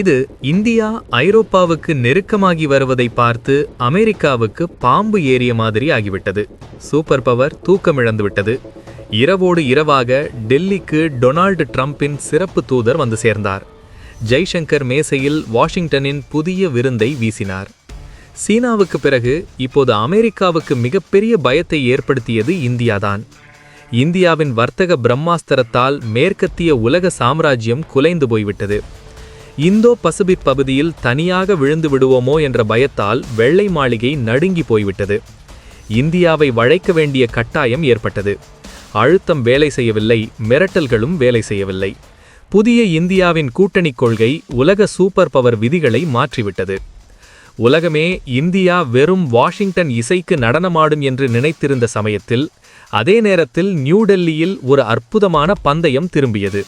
இது இந்தியா ஐரோப்பாவுக்கு நெருக்கமாகி வருவதை பார்த்து அமெரிக்காவுக்கு பாம்பு ஏறிய மாதிரி ஆகிவிட்டது. சூப்பர் பவர் தூக்கமிழந்து விட்டது இரவோடு இரவாக டெல்லிக்கு டொனால்டு ட்ரம்பின் சிறப்பு தூதர் வந்து சேர்ந்தார். ஜெய்சங்கர் மேசையில் வாஷிங்டனின் புதிய விருந்தை வீசினார். சீனாவுக்கு பிறகு இப்போது அமெரிக்காவுக்கு மிகப்பெரிய பயத்தை ஏற்படுத்தியது இந்தியாதான். இந்தியாவின் வர்த்தக பிரம்மாஸ்திரத்தால் மேற்கத்திய உலக சாம்ராஜ்யம் குலைந்து போய்விட்டது. இந்தோ பசிபிக் பகுதியில் தனியாக விழுந்து விடுவோமோ என்ற பயத்தால் வெள்ளை மாளிகை நடுங்கி போய்விட்டது. இந்தியாவை வளைக்க வேண்டிய கட்டாயம் ஏற்பட்டது. அழுத்தம் வேலை செய்யவில்லை மிரட்டல்களும் வேலை செய்யவில்லை. புதிய இந்தியாவின் கூட்டணிக் கொள்கை உலக சூப்பர் பவர் விதிகளை மாற்றிவிட்டது. உலகமே இந்தியா வெறும் வாஷிங்டன் இசைக்கு நடனமாடும் என்று நினைத்திருந்த சமயத்தில் அதே நேரத்தில் நியூடெல்லியில் ஒரு அற்புதமான பந்தயம் திரும்பியது.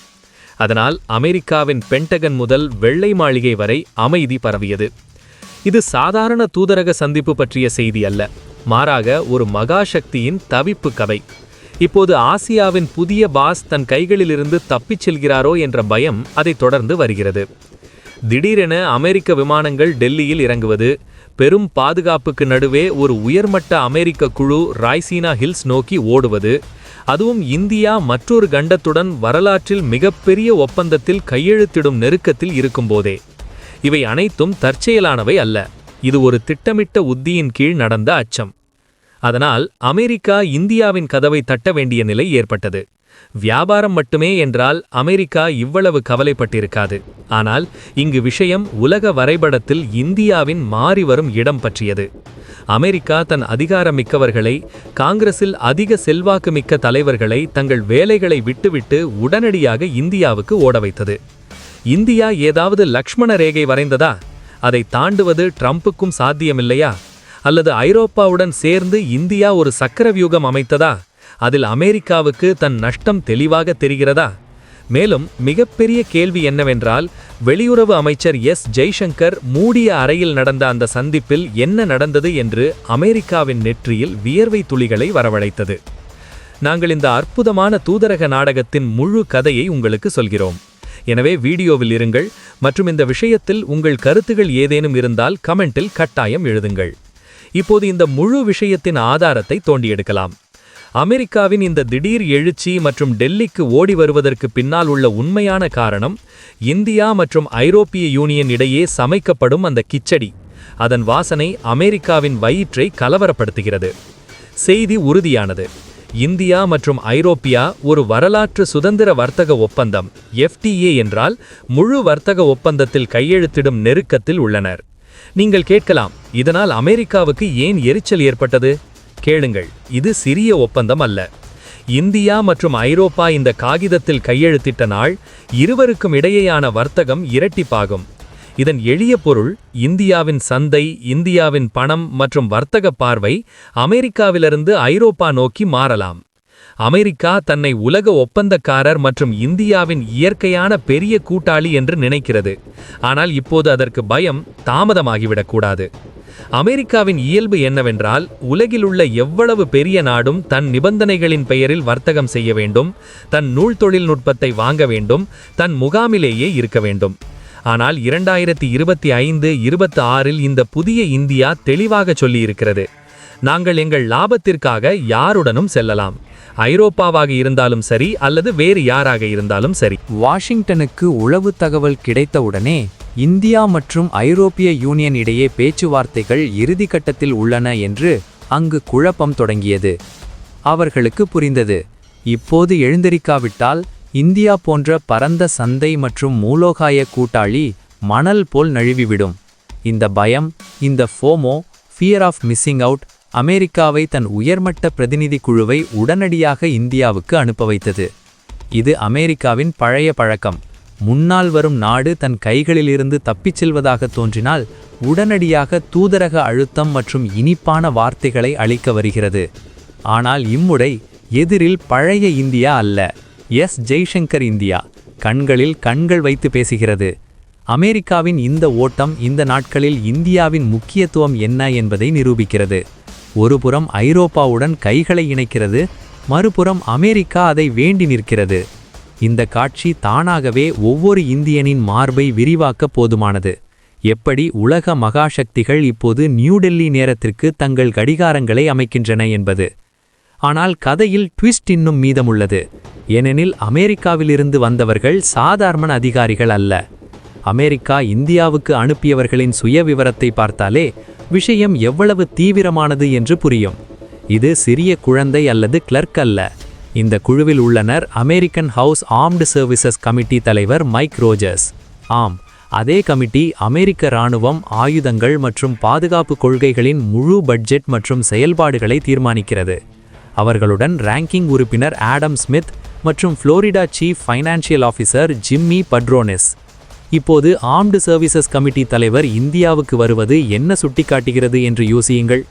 அதனால் அமெரிக்காவின் பென்டகன் முதல் வெள்ளை மாளிகை வரை அமைதி பரவியது. இது சாதாரண தூதரக சந்திப்பு பற்றிய செய்தி அல்ல. மாறாக ஒரு மகா சக்தியின் தவிப்பு கதை. இப்போது ஆசியாவின் புதிய பாஸ் தன் கைகளிலிருந்து தப்பிச் செல்கிறாரோ என்ற பயம் அதை தொடர்ந்து வருகிறது. திடீரென அமெரிக்க விமானங்கள் டெல்லியில் இறங்குவது பெரும் பாதுகாப்புக்கு நடுவே ஒரு உயர்மட்ட அமெரிக்க குழு ராய்சீனா ஹில்ஸ் நோக்கி ஓடுவது அதுவும் இந்தியா மற்றொரு கண்டத்துடன் வரலாற்றில் மிகப்பெரிய ஒப்பந்தத்தில் கையெழுத்திடும் நெருக்கத்தில் இருக்கும்போதே. இவை அனைத்தும் தற்செயலானவை அல்ல. இது ஒரு திட்டமிட்ட உத்தியின் கீழ் நடந்த அச்சம். அதனால் அமெரிக்கா இந்தியாவின் கதவை தட்ட வேண்டிய நிலை ஏற்பட்டது. வியாபாரம் மட்டுமே என்றால் அமெரிக்கா இவ்வளவு கவலைப்பட்டிருக்காது. ஆனால் இங்கு விஷயம் உலக வரைபடத்தில் இந்தியாவின் மாறிவரும் இடம் பற்றியது. அமெரிக்கா தன் அதிகாரமிக்கவர்களை காங்கிரஸில் அதிக செல்வாக்கு மிக்க தலைவர்களை தங்கள் வேலைகளை விட்டுவிட்டு உடனடியாக இந்தியாவுக்கு ஓட வைத்தது இந்தியா ஏதாவது லக்ஷ்மண ரேகை வரைந்ததா? அதை தாண்டுவது ட்ரம்ப்புக்கும் சாத்தியமில்லையா? அல்லது ஐரோப்பாவுடன் சேர்ந்து இந்தியா ஒரு சக்கரவியூகம் அமைத்ததா? அதில் அமெரிக்காவுக்கு தன் நஷ்டம் தெளிவாக தெரிகிறதா? மேலும் மிகப்பெரிய கேள்வி என்னவென்றால் வெளியுறவு அமைச்சர் எஸ். ஜெய்சங்கர் மூடிய அறையில் நடந்த அந்த சந்திப்பில் என்ன நடந்தது என்று அமெரிக்காவின் நெற்றியில் வியர்வை துளிகளை வரவழைத்தது. நாங்கள் இந்த அற்புதமான தூதரக நாடகத்தின் முழு கதையை உங்களுக்கு சொல்கிறோம். எனவே வீடியோவில் இருங்கள் மற்றும் இந்த விஷயத்தில் உங்கள் கருத்துகள் ஏதேனும் இருந்தால் கமெண்டில் கட்டாயம் எழுதுங்கள். இப்போது இந்த முழு விஷயத்தின் ஆதாரத்தை தோண்டி எடுக்கலாம் அமெரிக்காவின் இந்த திடீர் எழுச்சி மற்றும் டெல்லிக்கு ஓடி வருவதற்கு பின்னால் உள்ள உண்மையான காரணம் இந்தியா மற்றும் ஐரோப்பிய யூனியன் இடையே சமைக்கப்படும் அந்த கிச்சடி. அதன் வாசனை அமெரிக்காவின் வயிற்றை கலவரப்படுத்துகிறது. செய்தி உறுதியானது. இந்தியா மற்றும் ஐரோப்பியா ஒரு வரலாற்று சுதந்திர வர்த்தக ஒப்பந்தம் எஃப்டிஏ என்றால் முழு வர்த்தக ஒப்பந்தத்தில் கையெழுத்திடும் நெருக்கத்தில் உள்ளனர். நீங்கள் கேட்கலாம் இதனால் அமெரிக்காவுக்கு ஏன் எரிச்சல் ஏற்பட்டது? கேளுங்கள் இது சிறிய ஒப்பந்தம் அல்ல. இந்தியா மற்றும் ஐரோப்பா இந்த காகிதத்தில் கையெழுத்திட்ட நாள் இருவருக்கும் இடையேயான வர்த்தகம் இரட்டிப்பாகும். இதன் எளிய பொருள் இந்தியாவின் சந்தை இந்தியாவின் பணம் மற்றும் வர்த்தக பார்வை அமெரிக்காவிலிருந்து ஐரோப்பா நோக்கி மாறலாம். அமெரிக்கா தன்னை உலக ஒப்பந்தக்காரர் மற்றும் இந்தியாவின் இயற்கையான பெரிய கூட்டாளி என்று நினைக்கிறது. ஆனால் இப்போது அதற்கு பயம் தாமதமாகிவிடக்கூடாது அமெரிக்காவின் இயல்பு என்னவென்றால் உலகிலுள்ள எவ்வளவு பெரிய நாடும் தன் நிபந்தனைகளின் பெயரில் வர்த்தகம் செய்ய வேண்டும் தன் நூல் தொழில்நுட்பத்தை வாங்க வேண்டும் தன் முகாமிலேயே இருக்க வேண்டும். ஆனால் இரண்டாயிரத்தி இருபத்தி ஐந்து இருபத்தி ஆறில் இந்த புதிய இந்தியா தெளிவாக சொல்லியிருக்கிறது. நாங்கள் எங்கள் லாபத்திற்காக யாருடனும் செல்லலாம். ஐரோப்பாவாக இருந்தாலும் சரி அல்லது வேறு யாராக இருந்தாலும் சரி. வாஷிங்டனுக்கு உளவு தகவல் கிடைத்தவுடனே இந்தியா மற்றும் ஐரோப்பிய யூனியன் இடையே பேச்சுவார்த்தைகள் இறுதி கட்டத்தில் உள்ளன என்று அங்கு குழப்பம் தொடங்கியது. அவர்களுக்கு புரிந்தது. இப்போது எழுந்தரிக்காவிட்டால் இந்தியா போன்ற பரந்த சந்தை மற்றும் மூலோகாய கூட்டாளி மணல் போல் நழுவிவிடும். இந்த பயம் இந்த FOMO fear of missing out அமெரிக்காவை தன் உயர்மட்ட பிரதிநிதி குழுவை உடனடியாக இந்தியாவுக்கு அனுப்ப வைத்தது. இது அமெரிக்காவின் பழைய பழக்கம். முன்னால் வரும் நாடு தன் கைகளிலிருந்து தப்பிச் செல்வதாக தோன்றினால் உடனடியாக தூதரக அழுத்தம் மற்றும் இனிப்பான வார்த்தைகளை அளிக்க வருகிறது. ஆனால் இம்முறை எதிரில் பழைய இந்தியா அல்ல. எஸ். ஜெய்சங்கர் இந்தியா கண்களில் கண்கள் வைத்து பேசுகிறது. அமெரிக்காவின் இந்த ஓட்டம் இந்த நாட்களில் இந்தியாவின் முக்கியத்துவம் என்ன என்பதை நிரூபிக்கிறது. ஒருபுறம் ஐரோப்பாவுடன் கைகளை இணைக்கிறது மறுபுறம் அமெரிக்கா அதை வேண்டி நிற்கிறது. இந்த காட்சி தானாகவே ஒவ்வொரு இந்தியனின் மார்பை விரிவாக்க போதுமானது. எப்படி உலக மகாசக்திகள் இப்போது நியூ டெல்லி நேரத்திற்கு தங்கள் கடிகாரங்களை அமைக்கின்றன என்பது. ஆனால் கதையில் ட்விஸ்ட் இன்னும் மீதமுள்ளது. ஏனெனில் அமெரிக்காவிலிருந்து வந்தவர்கள் சாதாரண அதிகாரிகள் அல்ல. அமெரிக்கா இந்தியாவுக்கு அனுப்பியவர்களின் சுயவிவரத்தை பார்த்தாலே விஷயம் எவ்வளவு தீவிரமானது என்று புரியும். இது சிறிய குழந்தை அல்லது கிளர்க் அல்ல. இந்த குழுவில் உள்ளனர் American house armed services committee தலைவர் மைக் ரோஜர்ஸ். ஆம் அதே கமிட்டி அமெரிக்க இராணுவம் ஆயுதங்கள் மற்றும் பாதுகாப்பு கொள்கைகளின் முழு பட்ஜெட் மற்றும் செயல்பாடுகளை தீர்மானிக்கிறது. அவர்களுடன் ரேங்கிங் உறுப்பினர் ஆடம் ஸ்மித் மற்றும் Florida chief financial officer Jimmy Patronis. இப்போது ஆர்ம்டு சர்வீசஸ் கமிட்டி தலைவர் இந்தியாவுக்கு வருவது என்ன சுட்டிக்காட்டுகிறது என்று யோசியுங்கள்.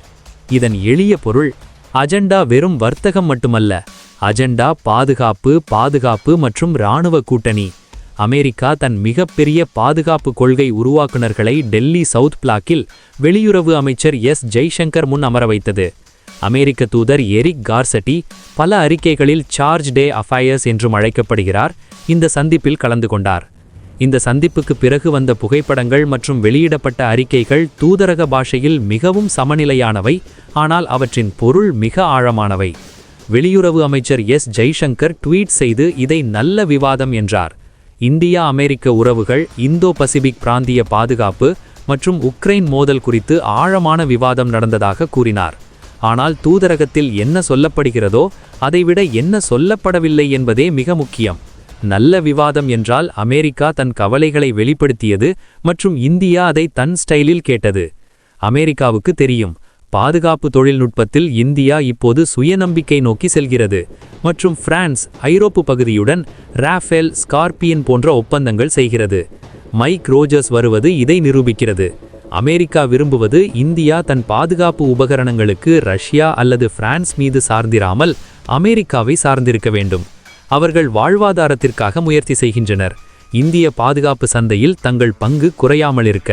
இதன் எளிய பொருள் அஜெண்டா வெறும் வர்த்தகம் மட்டுமல்ல அஜெண்டா பாதுகாப்பு பாதுகாப்பு மற்றும் இராணுவ கூட்டணி. அமெரிக்கா தன் மிகப்பெரிய பாதுகாப்பு கொள்கை உருவாக்குனர்களை டெல்லி சவுத் பிளாக்கில் வெளியுறவு அமைச்சர் எஸ். ஜெய்சங்கர் முன் அமர வைத்தது. அமெரிக்க தூதர் எரிக் கார்சட்டி பல அறிக்கைகளில் சார்ஜ் டே அஃபயர்ஸ் என்றும் அழைக்கப்படுகிறார். இந்த சந்திப்பில் கலந்து கொண்டார். இந்த சந்திப்புக்கு பிறகு வந்த புகைப்படங்கள் மற்றும் வெளியிடப்பட்ட அறிக்கைகள் தூதரக பாஷையில் மிகவும் சமநிலையானவை ஆனால் அவற்றின் பொருள் மிக ஆழமானவை. வெளியுறவு அமைச்சர் எஸ். ஜெய்சங்கர் ட்வீட் செய்து இதை நல்ல விவாதம் என்றார். இந்தியா அமெரிக்க உறவுகள் இந்தோ பசிபிக் பிராந்திய பாதுகாப்பு மற்றும் உக்ரைன் மோதல் குறித்து ஆழமான விவாதம் நடந்ததாக கூறினார். ஆனால் தூதரகத்தில் என்ன சொல்லப்படுகிறதோ அதைவிட என்ன சொல்லப்படவில்லை என்பதே மிக முக்கியம். நல்ல விவாதம் என்றால் அமெரிக்கா தன் கவலைகளை வெளிப்படுத்தியது மற்றும் இந்தியா அதை தன் ஸ்டைலில் கேட்டது. அமெரிக்காவுக்கு தெரியும் பாதுகாப்பு தொழில்நுட்பத்தில் இந்தியா இப்போது சுயநம்பிக்கை நோக்கி செல்கிறது மற்றும் பிரான்ஸ் ஐரோப்பு பகுதியுடன் ராஃபேல் ஸ்கார்பியன் போன்ற ஒப்பந்தங்கள் செய்கிறது. மைக் ரோஜர்ஸ் வருவது இதை நிரூபிக்கிறது. அமெரிக்கா விரும்புவது இந்தியா தன் பாதுகாப்பு உபகரணங்களுக்கு ரஷ்யா அல்லது பிரான்ஸ் மீது சார்ந்திராமல் அமெரிக்காவை சார்ந்திருக்க வேண்டும். அவர்கள் வாழ்வாதாரத்திற்காக முயற்சி செய்கின்றனர். இந்திய பாதுகாப்பு சந்தையில் தங்கள் பங்கு குறையாமல் இருக்க.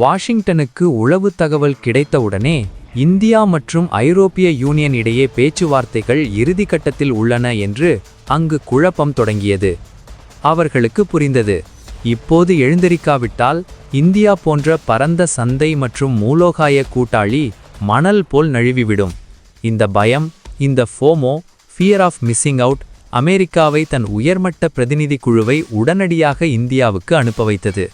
வாஷிங்டனுக்கு உளவு தகவல் கிடைத்தவுடனே இந்தியா மற்றும் ஐரோப்பிய யூனியன் இடையே பேச்சுவார்த்தைகள் இறுதிக்கட்டத்தில் உள்ளன என்று அங்கு குழப்பம் தொடங்கியது. அவர்களுக்கு புரிந்தது. இப்போது எழுந்திருக்காவிட்டால் இந்தியா போன்ற பரந்த சந்தை மற்றும் மூலோகாய கூட்டாளி மணல் போல் நழுவிவிடும். இந்த பயம் இந்த FOMO fear of missing out அமெரிக்காவை தன் உயர்மட்ட பிரதிநிதி குழுவை உடனடியாக இந்தியாவுக்கு அனுப்ப வைத்தது.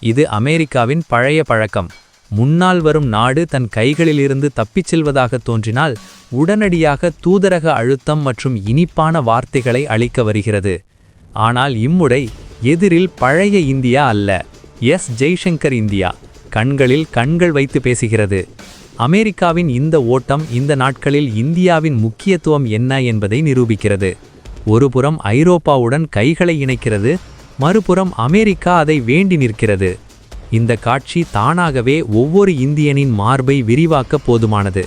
இது அமெரிக்காவின் பழைய பழக்கம். முன்னால் வரும் நாடு தன் கைகளிலிருந்து தப்பிச் செல்வதாக தோன்றினால் உடனடியாக தூதரக அழுத்தம் மற்றும் இனிப்பான வார்த்தைகளை அளிக்க வருகிறது. ஆனால் இம்முறை எதிரில் பழைய இந்தியா அல்ல. எஸ். ஜெய்சங்கர் இந்தியா. கண்களில் கண்கள் வைத்து பேசுகிறது. அமெரிக்காவின் இந்த ஓட்டம் இந்த நாட்களில் இந்தியாவின் முக்கியத்துவம் என்ன என்பதை நிரூபிக்கிறது. ஒருபுறம் ஐரோப்பாவுடன் கைகளை இணைக்கிறது மறுபுறம் அமெரிக்கா அதை வேண்டி நிற்கிறது. இந்த காட்சி தானாகவே ஒவ்வொரு இந்தியனின் மார்பை விரிவாக்க போதுமானது.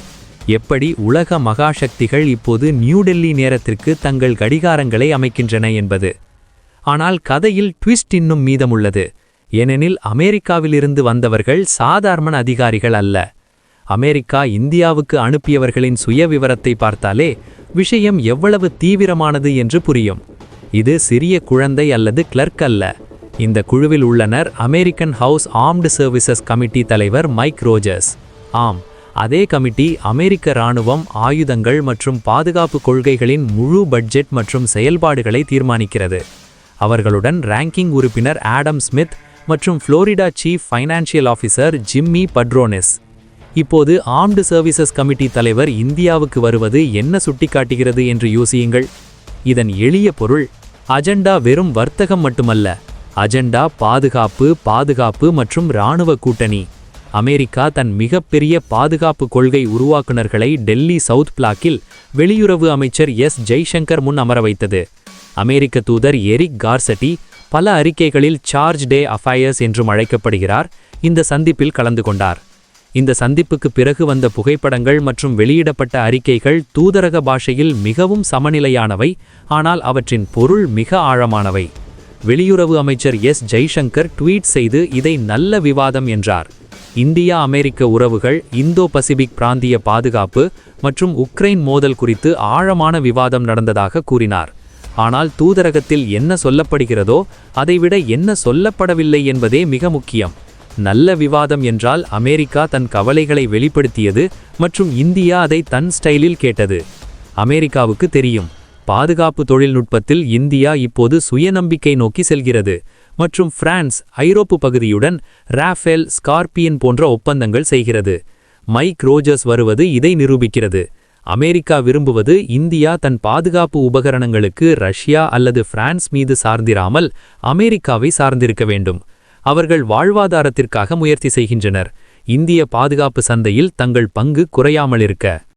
எப்படி உலக மகாசக்திகள் இப்போது நியூ டெல்லி நேரத்திற்கு தங்கள் கடிகாரங்களை அமைக்கின்றன என்பது. ஆனால் கதையில் ட்விஸ்ட் இன்னும் மீதமுள்ளது. ஏனெனில் அமெரிக்காவிலிருந்து வந்தவர்கள் சாதாரண அதிகாரிகள் அல்ல. அமெரிக்கா இந்தியாவுக்கு அனுப்பியவர்களின் சுயவிவரத்தை பார்த்தாலே விஷயம் எவ்வளவு தீவிரமானது என்று புரியும். இது சிறிய குழந்தை அல்லது கிளர்க் அல்ல. இந்த குழுவில் உள்ளனர் American house armed services committee தலைவர் மைக் ரோஜர்ஸ். ஆம் அதே கமிட்டி அமெரிக்க இராணுவம் ஆயுதங்கள் மற்றும் பாதுகாப்பு கொள்கைகளின் முழு பட்ஜெட் மற்றும் செயல்பாடுகளை தீர்மானிக்கிறது. அவர்களுடன் ரேங்கிங் உறுப்பினர் ஆடம் ஸ்மித் மற்றும் Florida chief financial officer Jimmy Patronis. இப்போது ஆர்ம்டு சர்வீசஸ் கமிட்டி தலைவர் இந்தியாவுக்கு வருவது என்ன சுட்டிக்காட்டுகிறது என்று யோசியுங்கள். இதன் எளிய பொருள் அஜெண்டா வெறும் வர்த்தகம் மட்டுமல்ல அஜெண்டா பாதுகாப்பு பாதுகாப்பு மற்றும் இராணுவ கூட்டணி. அமெரிக்கா தன் மிகப்பெரிய பாதுகாப்பு கொள்கை உருவாக்குனர்களை டெல்லி சவுத் பிளாக்கில் வெளியுறவு அமைச்சர் எஸ். ஜெய்சங்கர் முன் அமர வைத்தது. அமெரிக்க தூதர் எரிக் கார்சட்டி பல அறிக்கைகளில் சார்ஜ் டே அஃபயர்ஸ் என்றும் அழைக்கப்படுகிறார். இந்த சந்திப்பில் கலந்து கொண்டார். இந்த சந்திப்புக்கு பிறகு வந்த புகைப்படங்கள் மற்றும் வெளியிடப்பட்ட அறிக்கைகள் தூதரக பாஷையில் மிகவும் சமநிலையானவை ஆனால் அவற்றின் பொருள் மிக ஆழமானவை. வெளியுறவு அமைச்சர் எஸ். ஜெய்சங்கர் ட்வீட் செய்து இதை நல்ல விவாதம் என்றார். இந்தியா அமெரிக்க உறவுகள் இந்தோ பசிபிக் பிராந்திய பாதுகாப்பு மற்றும் உக்ரைன் மோதல் குறித்து ஆழமான விவாதம் நடந்ததாக கூறினார். ஆனால் தூதரகத்தில் என்ன சொல்லப்படுகிறதோ அதைவிட என்ன சொல்லப்படவில்லை என்பதே மிக முக்கியம். நல்ல விவாதம் என்றால் அமெரிக்கா தன் கவலைகளை வெளிப்படுத்தியது மற்றும் இந்தியா அதை தன் ஸ்டைலில் கேட்டது. அமெரிக்காவுக்கு தெரியும் பாதுகாப்பு தொழில்நுட்பத்தில் இந்தியா இப்போது சுயநம்பிக்கை நோக்கி செல்கிறது மற்றும் பிரான்ஸ் ஐரோப்பு பகுதியுடன் ராஃபேல் ஸ்கார்பியன் போன்ற ஒப்பந்தங்கள் செய்கிறது. மைக் ரோஜர்ஸ் வருவது இதை நிரூபிக்கிறது. அமெரிக்கா விரும்புவது இந்தியா தன் பாதுகாப்பு உபகரணங்களுக்கு ரஷ்யா அல்லது பிரான்ஸ் மீது சார்ந்திராமல் அமெரிக்காவை சார்ந்திருக்க வேண்டும். அவர்கள் வாழ்வாதாரத்திற்காக முயற்சி செய்கின்றனர். இந்திய பாதுகாப்பு சந்தையில் தங்கள் பங்கு குறையாமல் இருக்க